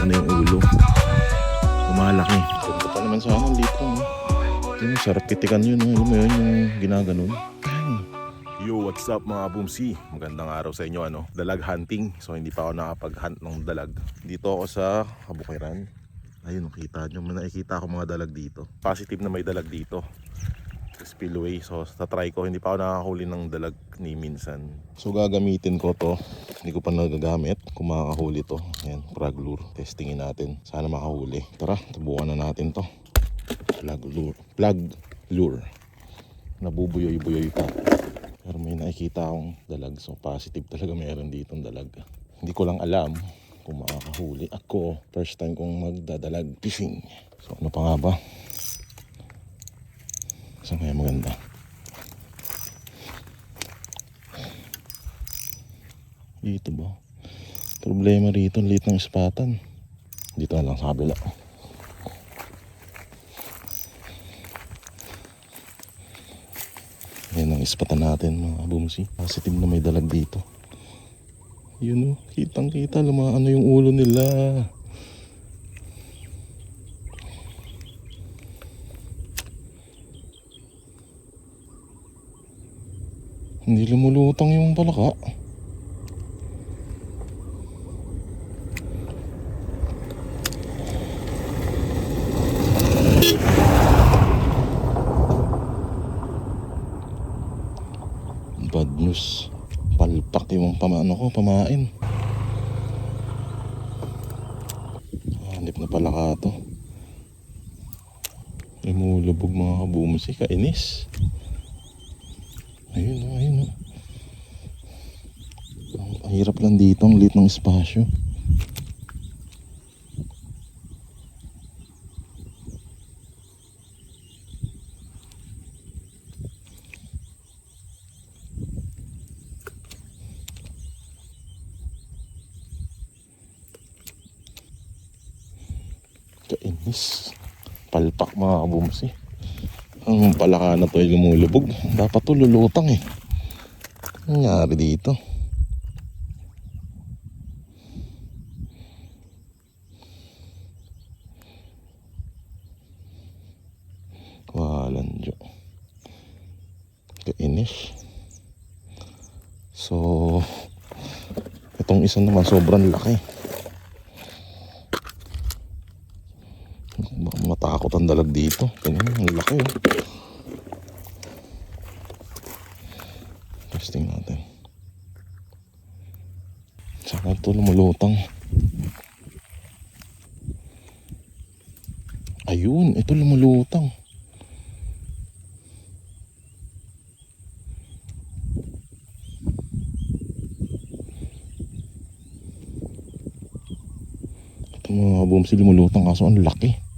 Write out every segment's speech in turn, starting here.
Umaano yung ulo. Lumalaki. Ganda pa naman sana dito. Ito yung sarap kitikan yun. no? Alam mo yun yung ginaganon. Yo, what's up mga boomsi? Magandang araw sa inyo ano. Dalag hunting. So hindi pa ako nakapag-hunt ng dalag. Dito ako sa Kabukiran. Ayun, nakita nyo. May nakikita ako mga dalag dito. Positive na may dalag dito. Spillway. So sa try ko, hindi pa ako nakakahuli ng dalag ni minsan. So gagamitin ko to. Hindi ko pa nagagamit. Kung makakahuli to. Ayan, frog lure. Testingin natin. Sana makahuli. Tara, tubukan na natin to. Plug lure. Plug lure. Nabubuyoy-buyoy pa. Pero may nakikita akong dalag. So positive talaga meron dito dalag. Hindi ko lang alam kung makakahuli. Ako, first time kong magdadalag fishing. So ano pa nga ba? Saan kaya maganda? Dito ba? Problema rito, liit ng ispatan. Dito na lang sa kabila. Yan ang ispatan natin mga bumsi. Positive na may dalag dito. Yun o, kitang kita, lumaano yung ulo nila. Hindi lumulutang yung palaka. Bad news. Palpak yung pamano ko, pamain. Ah, Hanip na pala ka to. Lumulubog mga kabumsi, kainis. Ayun o, ayun o. Ang hirap lang dito, ang liit ng espasyo. Kainis. Palpak mga kabumsi. Ang palaka na to ay lumulubog. Dapat to lulutang eh. Ano nangyari dito? Walan dyo. Kainis. So, itong isa naman sobrang laki. Matakot ang dalag dito. Tingnan ang laki oh. Testing natin. Saka lumulutang. Ayun, ito lumulutang. Ito mga bumsi lumulutang kaso ang laki.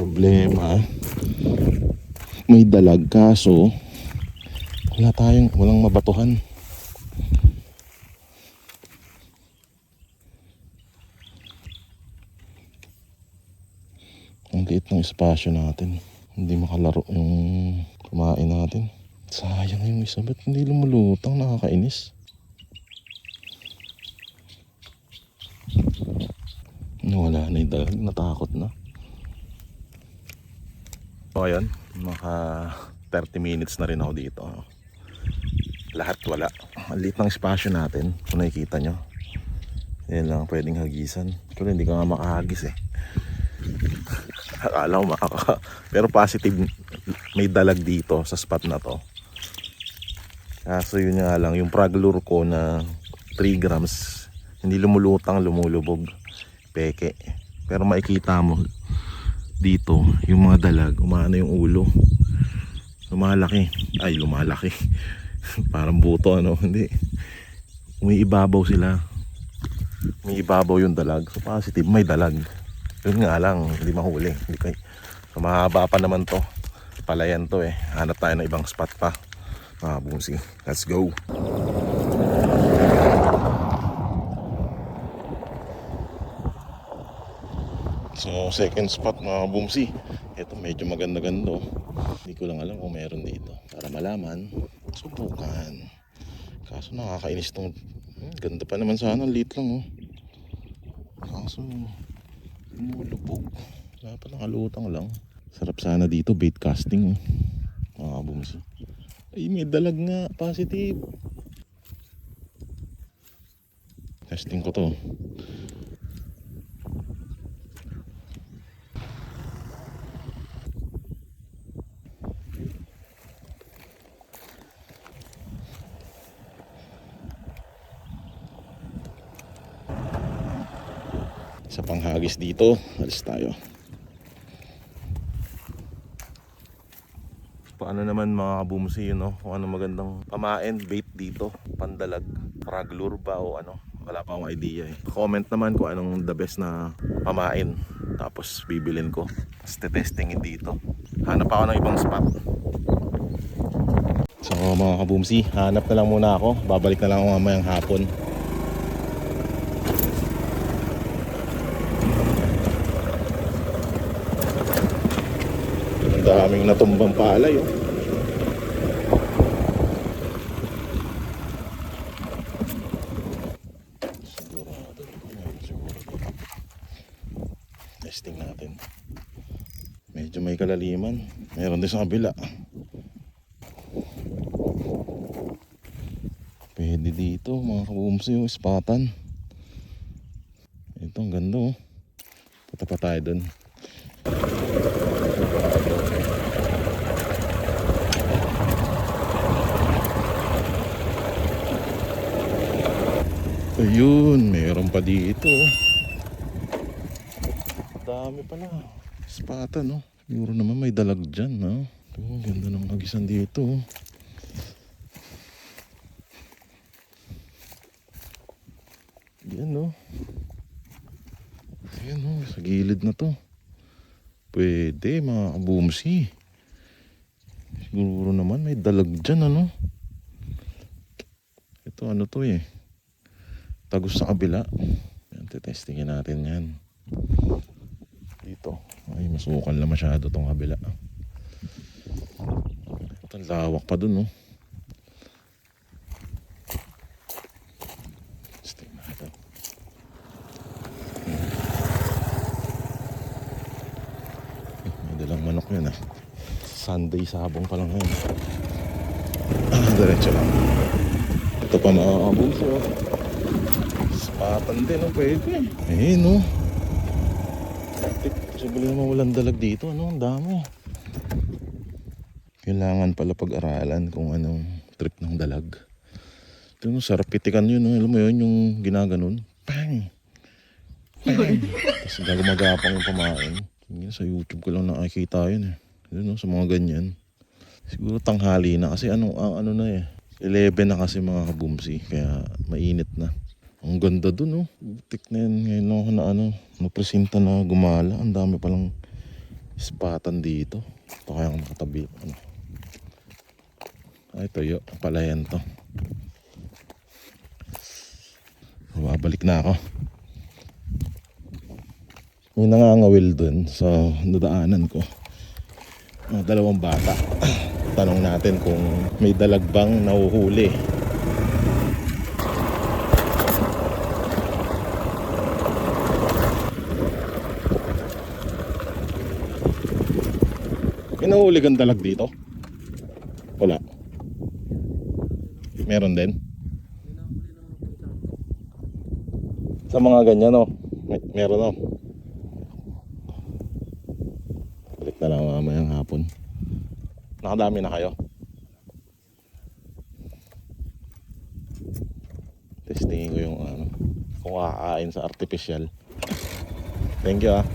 Problema. May dalag kaso wala tayong walang mabatuhan. Ang liit ng espasyo natin. Hindi makalaro yung kumain natin. Sayang yung isa ba't hindi lumulutang nakakainis? Wala na yung dalag natakot na So ayan, maka 30 minutes na rin ako dito. Lahat wala. Ang liit ng espasyo natin, kung nakikita nyo. Yan lang pwedeng hagisan. Pero hindi ka nga makahagis eh. Akala ko makaka... Pero positive, may dalag dito sa spot na to. Kaso yun nga lang, yung frog lure ko na 3 grams, hindi lumulutang, lumulubog. Peke. Pero makikita mo, dito, yung mga dalag, umaano yung ulo. Lumalaki. Ay, lumalaki. Parang buto, ano? Hindi. Umiibabaw sila. Umiibabaw yung dalag. So, positive, may dalag. Yun nga lang, hindi mahuli. Hindi kay... So, mahaba pa naman to. Palayan to eh. Hanap tayo ng ibang spot pa. Mga bungsi. Let's go. So, second spot mga boomsi. Ito medyo maganda-ganda. oh. Hindi ko lang alam kung meron dito. Para malaman, subukan. Kaso nakakainis tong... Hmm, ganda pa naman sana, lit lang oh. Kaso, lumulubog. Wala pa nakalutang lang. Sarap sana dito, bait casting oh. Mga boomsi. Ay, may dalag nga. Positive. Testing ko to. Panghagis dito, alis tayo. Paano naman mga kabumsi no? Kung ano magandang pamain, bait dito, pandalag, raglure ba o ano? Wala pa akong idea eh. Comment naman kung anong the best na pamain. Tapos bibilin ko. Tapos tetestingin dito. Hanap ako ng ibang spot. So mga kabumsi, hanap na lang muna ako. Babalik na lang ako mamayang hapon. Ang daming natumbang palay oh. Ayun, sigurado. Testing natin. Medyo may kalaliman. Meron din sa kabila. Pwede dito mga kabumsi yung ispatan. Ito ang ganda oh. Punta tayo dun. Ayun, meron pa dito. Dami pala. Spata, no? Siguro naman may dalag dyan, no? Ito, ganda ng hagisan dito. Yan, no? Ayan, no? Sa gilid na to. Pwede, mga kabumsi. Siguro naman may dalag dyan, ano? Ito, ano to eh? Tagos sa kabila. Yan, testingin natin yan. Dito. Ay, masukal na masyado tong kabila. Ito, lawak pa dun, no? Testing natin. May dalang manok yun, ah. Sunday sabong pa lang ngayon. Ah, diretso lang. Ito pa mga kabuso. Spatan din, oh, pwede. Eh, no. Posible naman walang dalag dito, ano, ang dami. Kailangan pala pag-aralan kung anong trip ng dalag. Ito yung sarap pitikan yun, no? alam mo yun, yung ginaganon. Pang! Pang! Tapos gumagapang yung pamain. Sa YouTube ko lang nakakita yun eh. Yun, no, sa mga ganyan. Siguro tanghali na kasi ano, ano na eh. 11 na kasi mga kabumsi, kaya mainit na. Ang ganda dun, oh. Butik na yan. Ngayon ako na ano, napresenta na gumala. Ang dami palang spatan dito. Ito kaya nakatabi. Ano. Ay, tuyo. Palayan to. Babalik na ako. May nangangawil dun sa nadaanan ko. Mga dalawang bata. Tanong natin kung may dalagbang nahuhuli. May nahuli kang dalag dito? Wala. Meron din? Sa mga ganyan, no? May, meron, no? Balik na lang mamayang hapon. Nakadami na kayo? Testingin ko yung ano, kung kakain sa artificial. Thank you ah.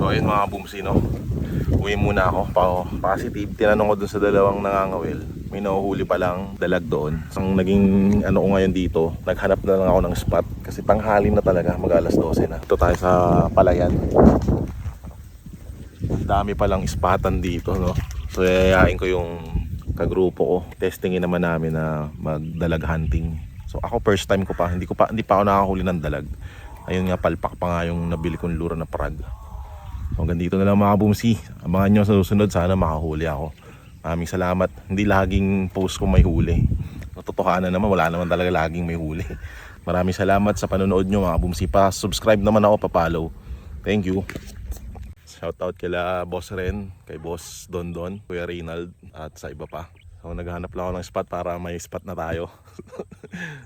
So ayun mga boomsi no. Uwi muna ako. Pa positive. Tinanong ko dun sa dalawang nangangawil. may nahuhuli pa lang dalag doon. Ang naging ano ko ngayon dito, naghanap na lang ako ng spot kasi tanghali na talaga, mag alas 12 na. Ito tayo sa Palayan. Ang dami palang spatan dito, no? So, yayain ko yung kagrupo ko. Testingin naman namin na magdalag hunting. So, ako first time ko pa, hindi ko pa hindi pa ako nakahuli ng dalag. Ayun nga, palpak pa nga yung nabili kong lura na prag. So, hanggang dito na lang mga bumsi. Abangan nyo sa susunod, sana makahuli ako. Maraming salamat. Hindi laging post ko may huli. Totohanan naman, wala naman talaga laging may huli. Maraming salamat sa panonood nyo mga bumsi pa. Subscribe naman ako, papalo. Thank you. Shoutout kila Boss Ren, kay Boss Don Don, Kuya Reynald at sa iba pa. So naghahanap lang ako ng spot para may spot na tayo.